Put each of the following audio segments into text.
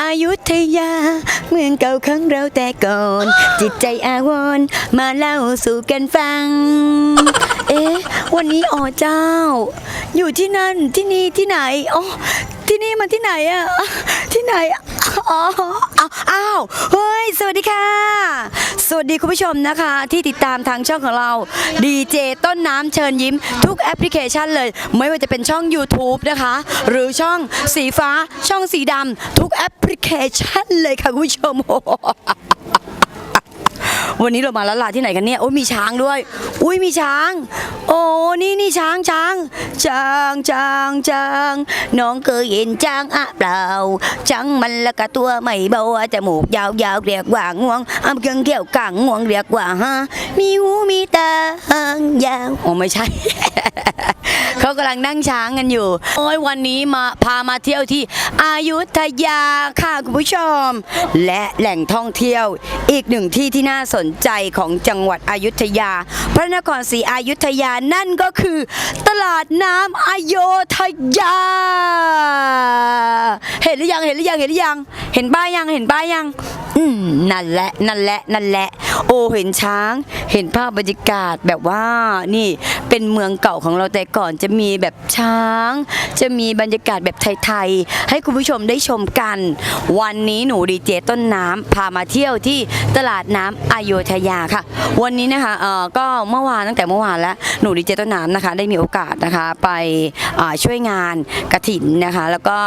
อายุทยา เมืองเก่าของเราแต่ก่อน จิตใจอาวรณ์มาเล่าสู่กันฟัง เอ๊ะ วันนี้อ๋อเจ้า อยู่ที่นั่นที่นี่ที่ไหนอ๋อที่นี่มันที่ไหนอะที่ไหน อ๋ออ้าวอ้าวเฮ้ย สวัสดีค่ะ สวัสดีคุณผู้ชมนะคะ ที่ติดตามทางช่องของเราดีเจต้นน้ำเชิญยิ้ม ทุกแอปพลิเคชันเลย ไม่ว่าจะเป็นช่อง YouTube นะคะ หรือช่องสีฟ้าช่องสีดำทุกแอปพลิเคชันเลยค่ะคุณผู้ชมวันนี้เรามาละลาที่ไหนกันเนี่ย โอ้ยมีช้างด้วย อุ้ยมีช้าง โอ้นี่นี่ช้างช้าง ช้างช้างช้างน้องเคยเห็นช้างอะเปล่าช้างมันละกะตัวไม่เบาจมูกยาวยาวเรียกว่างวงอ้ำเกียงเกี่ยวกางงวงเรียกว่าฮะมีหูมีตาหางยาวโอ้ไม่ใช่ เขากำลังนั่งช้างกันอยู่ โอ้ยวันนี้มาพามาเที่ยวที่อายุทยาค่ะคุณผู้ชม และแหล่งท่องเที่ยว อีกหนึ่งที่ที่น่าสนใจของจังหวัดอายุธยา พระนครศรีอายุธยานั่นก็คือ ตลาดน้ำอโยธยา เห็นหรือยังเห็นหรือยังเห็นหรือยัง เห็นป้ายยังเห็นป้ายยัง อืมนั่นแหละนั่นแหละนั่นแหละ โอ้เห็นช้างเห็นภาพบรรยากาศแบบว่านี่เป็นเมืองเก่าของเราแต่ก่อนจะมีแบบช้าง จะมีบรรยากาศแบบไทยๆให้คุณผู้ชมได้ชมกัน วันนี้หนูดีเจต้นน้ำพามาเที่ยวที่ตลาดน้ำอโยธยาค่ะ วันนี้นะคะเอ่อก็เมื่อวานตั้งแต่เมื่อวานแล้วหนูดีเจต้นน้ำนะคะ ได้มีโอกาสนะคะไปช่วยงานกระถินนะคะ แล้วก็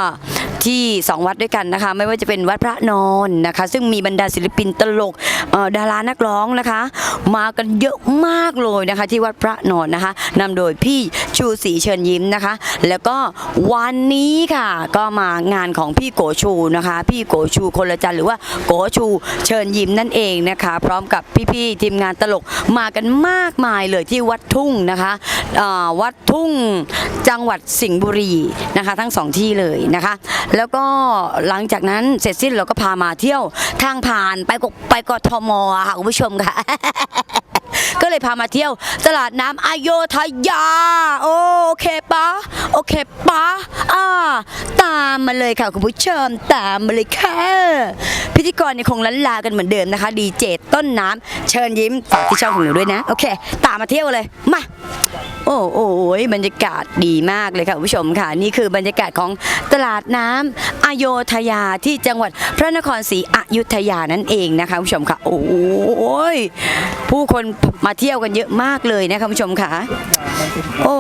ที่สองวัดด้วยกันนะคะ ไม่ว่าจะเป็นวัดพระนอนนะคะ ซึ่งมีบรรดาศิลปินตลกดารานักร้องนะคะ มากันเยอะมากเลยนะคะ ที่วัดพระนอนนะคะนำโดยพี่ชูศรีเชิญยิ้มนะคะ แล้วก็วันนี้ค่ะก็มางานของพี่โกชูนะคะ พี่โกชูคนละจันทร์หรือว่าโกชูเชิญยิ้มนั่นเองนะคะ พร้อมกับพี่ๆทีมงานตลกมากันมากมายเลยที่วัดทุ่งนะคะวัดทุ่งจังหวัดสิงห์บุรีนะคะ ทั้งสองที่เลยนะคะแล้วก็หลังจากนั้นเสร็จสิ้นเราก็พามาเที่ยวทางผ่านไปกไปกทมอะค่ะคุณผู้ชมค่ะ ก็เลยพามาเที่ยวตลาดน้ำอโยธยา โอเคปะโอเคปะอ่าตามมาเลยค่ะคุณผู้ชมตามมาเลยค่ะ พิธีกรเนี่ยคงลันลากันเหมือนเดิมนะคะ ดีเจต้นน้ำเชิญยิ้มฝากที่ช่องของหนูด้วยนะ โอเค ตามมาเที่ยวเลยมา โอ้โหบรรยากาศดีมากเลยค่ะคุณผู้ชมค่ะ นี่คือบรรยากาศของตลาดน้ำอโยธยาที่จังหวัดพระนครศรีอยุธยานั่นเองนะคะคุณผู้ชมค่ะ โอ้ยผู้คนมาเที่ยวกันเยอะมากเลยนะคะคุณผู้ชมค่ะ โอ้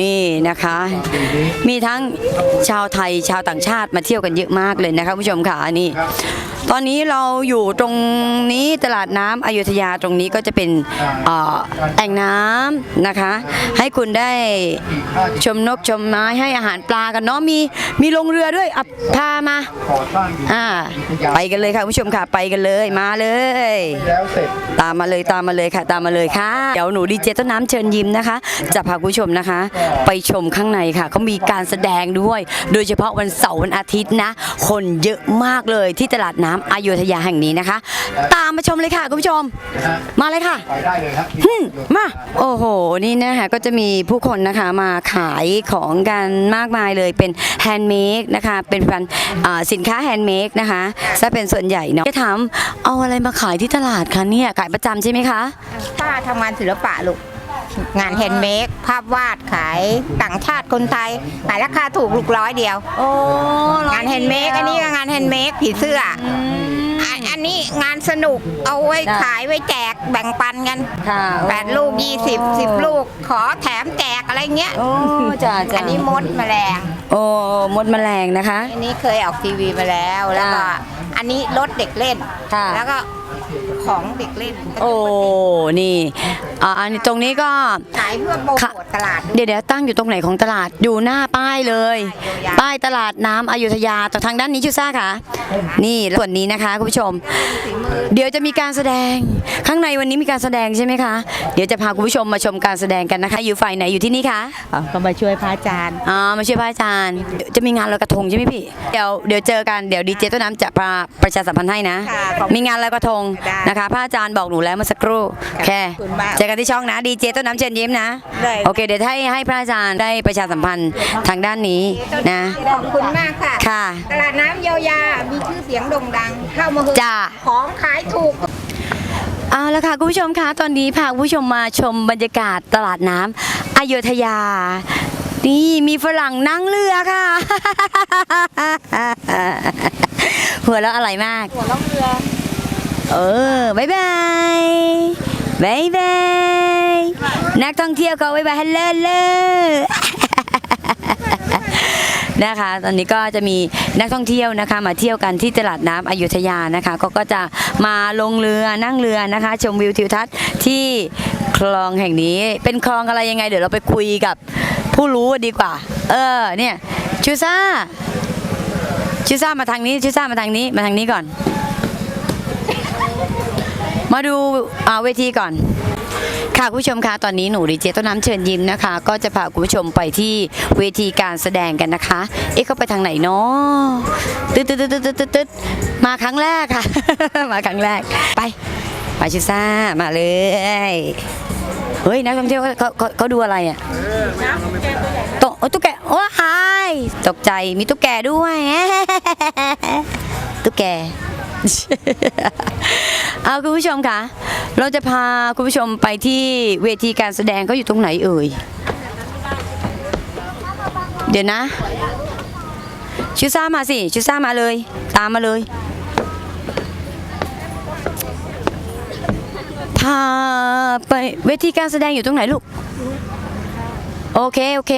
นี่นะคะ มีทั้งชาวไทยชาวต่างชาติมาเที่ยวกันเยอะมากเลยนะคะคุณผู้ชมค่ะนี่ ตอนนี้เราอยู่ตรงนี้ตลาดน้ำอยุธยาตรงนี้ก็จะเป็นเอ่อแอ่งน้ำนะคะ ให้คุณได้ชมนกชมไม้ให้อาหารปลากันเนาะมีมีลงเรือด้วยอะพามาก่อสร้างอยู่อ่าไปกันเลยค่ะคุณผู้ชมค่ะไปกันเลยมาเลยแล้วเสร็จตามมาเลยตามมาเลยค่ะ ตามมาเลยค่ะ เดี๋ยวหนูดีเจต้นน้ำเชิญยิ้มนะคะ จะพาคุณผู้ชมนะคะ ไปชมข้างในค่ะเขามีการแสดงด้วย โดยเฉพาะวันเสาร์วันอาทิตย์นะ คนเยอะมากเลยที่ตลาดน้ำอโยธยาแห่งนี้นะคะ ตามมาชมเลยค่ะคุณผู้ชมนะฮะมาเลยค่ะไปได้เลยครับอืมมาโอ้โหนี่นะคะก็จะมีผู้คนนะคะมาขายของกันมากมายเลยเป็นแฮนด์เมดนะคะเป็นพันอ่าสินค้าแฮนด์เมดนะคะซะเป็นส่วนใหญ่เนาะจะถามเอาอะไรมาขายที่ตลาดคะเนี่ยขายประจำใช่ไหมคะป้าทำงานศิลปะลูก งานแฮนด์เมดภาพวาดขายต่างชาติคนไทยขายราคาถูกลูกร้อยเดียว โอ้งานแฮนด์เมดอันนี้ก็งานแฮนด์เมดผีเสื้อออันอันนี้งานสนุกเอาไว้ขายไว้แจกแบ่งปันกันค่ะแปดลูกยี่สิบสิบลูก ขอแถมแจกอะไรเงี้ยโอ้จ้าจ้าอันนี้มดแมลงโอ้มดแมลงนะคะ อันนี้เคยออกทีวีมาแล้วแล้วก็จ้าอั นนี้รถเด็กเล่น ค่ะ แล้วก็ของเด็กเล่นโอ้ นี่อ่าอันนี้ตรงนี้ก็ ขายเพื่อโปรโมทตลาดด้วย เดี๋ยวเดี๋ยวตั้งอยู่ตรงไหนของตลาด อยู่หน้าป้ายเลยยาวๆป้ายตลาดน้ำอยุธยาตรงทางด้านนี้ชูซ่าค่ะ นี่แล้วส่วนนี้นะคะคุณผู้ชม เดี๋ยวจะมีการแสดง ข้างในวันนี้มีการแสดงใช่ไหมคะ เดี๋ยวจะพาคุณผู้ชมมาชมการแสดงกันนะคะ อยู่ฝ่ายไหนอยู่ที่นี่คะ อ๋อก็มาช่วยพระอาจารย์ อ๋อมาช่วยพระอาจารย์เดี๋ยวจะมีงานลอยกระทงใช่ไหมพี่ เดี๋ยวเดี๋ยวเจอกัน เดี๋ยวดีเจต้นน้ำจะพาประชาสัมพันธ์ให้นะ ค่ะขอบคุณมีงานลอยกระทงได้นะคะพระอาจารย์บอกหนูแล้วเมื่อสักครู่ค่ะแค่ขอบคุณมาก เจอกันที่ช่องนะดีเจต้นน้ำเชิญยิ้มนะ ได้ โอเค เดี๋ยวให้ให้พระอาจารย์ได้ประชาสัมพันธ์ทางด้านนี้นะ ขอบคุณมากค่ะ ค่ะ ตลาดน้ำเยียวยา มีชื่อเสียงโด่งดัง เข้ามาเถอะจ้า ของขายถูก เอาละค่ะคุณผู้ชมคะตอนนี้พาคุณผู้ชมมาชมบรรยากาศตลาดน้ำอโยธยา นี่มีฝรั่งนั่งเรือค่ะ หัวเราะอะไรมาก หัวล่องเรือเออบายบายบายบาย นักท่องเที่ยวก็บายบายฮัลโหลเลนะคะ ตอนนี้ก็จะมีนักท่องเที่ยวนะคะ มาเที่ยวกันที่ตลาดน้ำอยุธยานะคะ ก็ก็จะมาลงเรือนั่งเรือนะคะ ชมวิวทิวทัศน์ที่คลองแห่งนี้ เป็นคลองอะไรยังไง เดี๋ยวเราไปคุยกับ ผู้รู้ดีกว่า เออ เนี่ยชูซ่าชูซ่ามาทางนี้ชูซ่ามาทางนี้มาทางนี้ก่อน มาดูอ่าเวทีก่อนค่ะคุณผู้ชมคะตอนนี้หนูดีเจต้นน้ำเชิญยิ้มนะคะ ก็จะพาคุณผู้ชมไปที่เวทีการแสดงกันนะคะ เอ๊ะเขาไปทางไหนเนาะตึ๊ดตึ๊ดตึ๊ดตึ๊ดตึ๊ดตึ๊ดมาครั้งแรกค่ะ มาครั้งแรกไป ไปชิซ่ามาเลย เฮ้ยนักท่องเที่ยวเขาเขาเขาดูอะไรอะตกโอ้ตุ๊กแกโอ้หายตกใจมีตุ๊กแกด้วยตุ๊กแกเอาคุณผู้ชมคะเราจะพาคุณผู้ชมไปที่เวทีการแสดงเขาอยู่ตรงไหนเอ่ย เดี๋ยวนะ ชิซ่ามาสิ ชิซ่ามาเลย ตามมาเลย พาไปเวทีการแสดงอยู่ตรงไหนลูก โอเค โอเค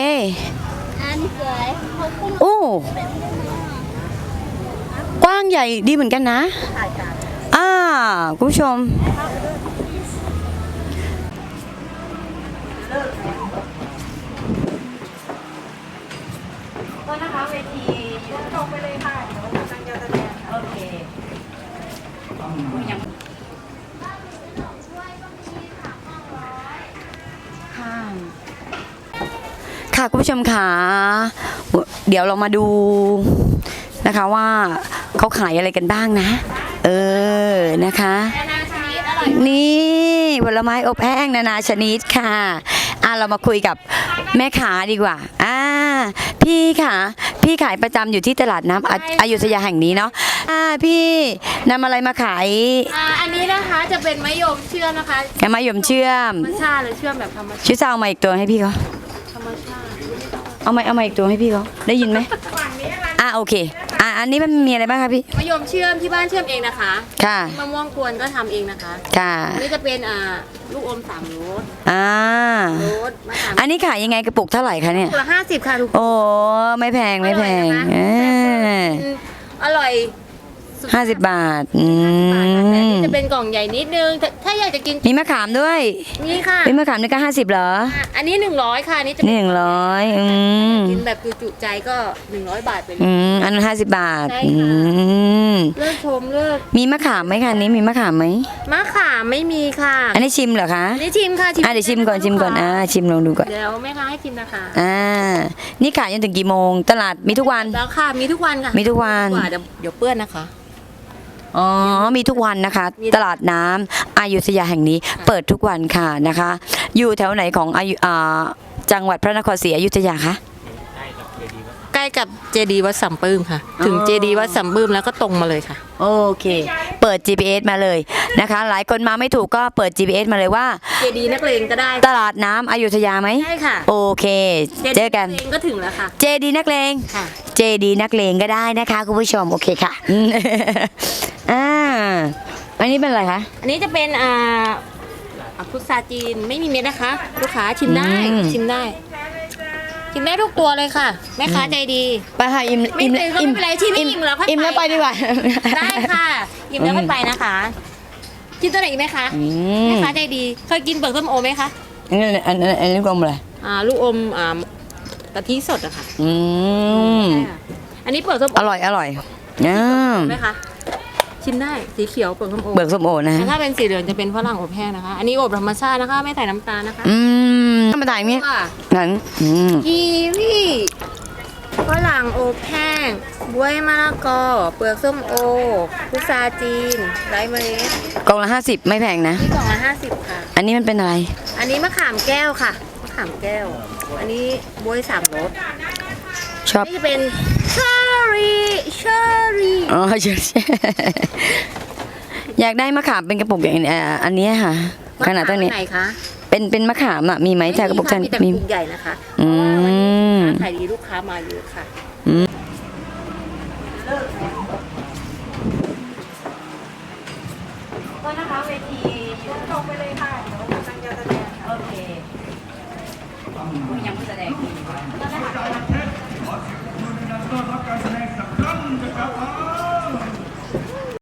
อันสวยโอ้กว้างใหญ่ดีเหมือนกันนะอ่าคุณผู้ชม ก็นะคะเวทีตรงไปเลยค่ะเดี๋ยวกำลังจะแสดงโอเค ค่ะคุณผู้ชมค่ะเดี๋ยวเรามาดูนะคะว่าเขาขายอะไรกันบ้างนะ เออนะคะนี่ผลไม้อบแห้งนานาชนิดค่ะอะเรามาคุยกับแม่ค้าดีกว่าอ่าพี่ค่ะ พี่ขายประจำอยู่ที่ตลาดน้ำอะอยุธยาแห่งนี้เนาะอ่าพี่นำอะไรมาขายอ่าอันนี้นะคะจะเป็นมะยมเชื่อมนะคะแกมายมเชื่อมธรรมชาติเลยเชื่อมแบบธรรมชาติชื่อจะเอามาอีกตัวให้พี่เขาธรรมชาติ เอามาเอามาอีกตัวให้พี่เขาได้ยินไหมอะโอเค อะอันนี้มันมีอะไรบ้างคะพี่ มะยมเชื่อมที่บ้านเชื่อมเองนะคะค่ะ มะม่วงกวนก็ทำเองนะคะค่ะ อันนี้จะเป็นอ่าลูกอมสามรสอ่า รสมะขามอันนี้ขายยังไงกระปุกเท่าไหร่คะเนี่ยตัวละห้าสิบค่ะทุกคน โอ้ไม่แพงไม่แพงอร่อยนะคะ เอออืมอร่อยสุด ห้าสิบบาทอืบาทค่ะแต่อันมนี้จะเป็นกล่องใหญ่นิดนึงถ้าถ้าอยากจะกินมีมะขามด้วย นี่ค่ะมีมะขามนี่ก็ห้าสิบเหรอ อะอันนี้หนึ่งร้อยค่ะอันนี่จะนี่หนึ่งร้อยอืมกินแบบจุๆใจก็หนึ่งร้อยบาทไปเลย อืมอันนั้นห้าสิบบาทใช่อืค่ะมเลิกชมเลิกมีมะขามไหมคะอันนี้มีมะขามไหมมะขามไม่มีค่ะอันนี้ชิมเหรอคะอันนี้ชิมค่ะอะเดี๋ยวชิมก่อนชิมก่อนอ่าชิมลองดูก่อนเดี๋ยวแม่ค้าให้ชิมนะคะอ่านี่ขายจนถึงกี่โมง ตลาดมีทุกวัน แล้วค่ะมีทุกวันค่ะมีทุกวัน เดี๋ยวเดี๋ยวเปื้อนนะคะ อ๋อ มีทุกวันนะคะมีตลาดน้ำอายุทยาแห่งนี้เปิดทุกวันค่ะนะคะ อยู่แถวไหนของอายุอ่าจังหวัดพระนครศรีอยุธยาคะ ใกล้กับเจดีวัดสัมปื้มค่ะ ถึงอ๋อ เจดีวัดสัมปื้มแล้วก็ตรงมาเลยค่ะ โอเค เปิด GPS มาเลยนะคะ หลายคนมาไม่ถูกก็เปิด GPS มาเลยว่า เจดีนักเลงก็ได้ตลาดน้ำอายุทยาไหม ใช่ค่ะโอเค เจอกัน เจดีนักเลงก็ถึงแล้วค่ะ เจดีนักเลง ค่ะ เจดีนักเลงก็ได้นะคะคุณผู้ชม โอเคค่ะอืม อ่า อันนี้เป็นอะไรคะ อันนี้จะเป็นอ่าอ่าพุทราจีนไม่มีเม็ดนะคะ ลูกค้าชิมได้อืม ชิมได้ ชิมได้ทุกตัวเลยค่ะ แม่ค้าใจดี ไปค่ะอิ่มไม่อิ่มเป็นไรไม่เป็นไรที่ไม่อิ่มแล้วค่อยอิ่มแล้วไปไป ดีกว่า ได้ค่ะอิ่มแล้วอืมค่อยไปนะคะ กินตัวไหนอีกไหมคะอืแม่มค้าใจดี เคยกินเปลือกส้มโอไหมคะอันนี้อันนี้อันนี้กลมอะไรอ่าลูกอมอ่ากะทิสดอะค่ะอืมอันนี้เปลือกส้มอโอร่อยอร่อยอืมไหมคะ ชิมได้สีเขียวเปลือกส้มโอเบิกส้มโอนะแต่ถ้าเป็นสีเหลืองจะเป็นฝรั่งอบแห้งนะคะ อันนี้อบธรรมชาตินะคะ ไม่ใส่น้ำตาลนะคะอืมธรรมดาอย่างนี้ค่ะนั้นอืมกีวีฝรั่งอบแห้งบวยมะละกอ เปลือกส้มโอพุทราจีนไร้เมล็ดกล่องละห้าสิบไม่แพงนะนี่กล่องละห้าสิบค่ะ อันนี้มันเป็นอะไร อันนี้มะขามแก้วค่ะ มะขามแก้ว อันนี้บวยสามรสชอบ นี่จะเป็น เชอรี่เชอรี่อ๋อเชออยากได้มะขามเป็นกระปุกอย่างนี้อ่าอันเนี้ยค่ะ ขนาดเท่านี้ ไหนคะเป็นเป็นมะขามอะมีไหมจ้ากระปุกไม่จันมีค่ะมีแต่มีกระปุกใหญ่นะคะอืมขายดีลูกค้ามาเยอะค่ะ